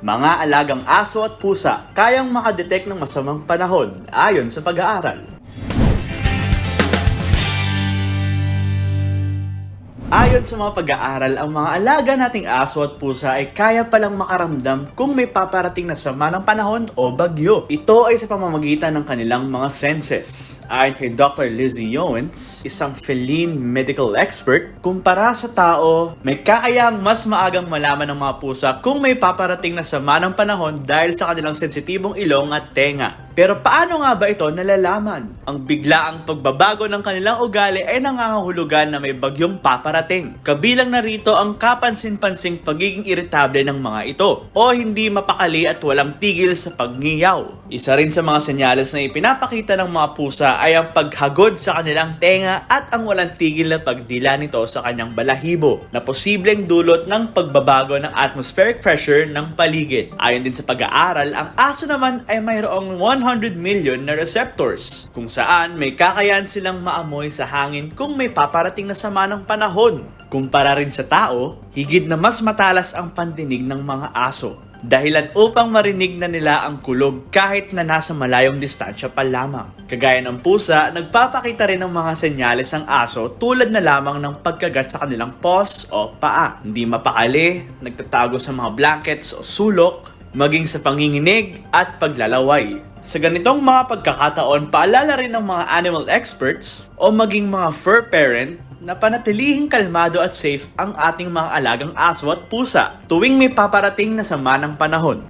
Mga alagang aso at pusa kayang makadetect ng masamang panahon ayon sa pag-aaral. Ayon sa mga pag-aaral, ang mga alaga nating aso at pusa ay kaya palang makaramdam kung may paparating na sama ng panahon o bagyo. Ito ay sa pamamagitan ng kanilang mga senses. Ayon kay Dr. Lizzie Owens, isang feline medical expert, kumpara sa tao, may kakayang mas maagang malaman ng mga pusa kung may paparating na sama ng panahon dahil sa kanilang sensitibong ilong at tenga. Pero paano nga ba ito nalalaman? Ang biglaang pagbabago ng kanilang ugali ay nangangahulugan na may bagyong paparating. Kabilang na rito ang kapansin-pansing pagiging iritable ng mga ito o hindi mapakali at walang tigil sa pagngiyaw. Isa rin sa mga senyales na ipinapakita ng mga pusa ay ang paghagod sa kanilang tenga at ang walang tigil na pagdila nito sa kanyang balahibo na posibleng dulot ng pagbabago ng atmospheric pressure ng paligid. Ayon din sa pag-aaral, ang aso naman ay mayroong 100 million na receptors kung saan may kakayahan silang maamoy sa hangin kung may paparating na sama ng panahon. Kumpara rin sa tao, higit na mas matalas ang pandinig ng mga aso dahilan upang marinig na nila ang kulog kahit na nasa malayong distansya pa lamang. Kagaya ng pusa, nagpapakita rin ng mga senyales ang aso tulad na lamang ng pagkagat sa kanilang paws o paa. Hindi mapakali, nagtatago sa mga blankets o sulok, maging sa panginginig at paglalaway. Sa ganitong mga pagkakataon, paalala rin ng mga animal experts o maging mga fur parent na panatilihing kalmado at safe ang ating mga alagang aso at pusa tuwing may paparating na sama ng panahon.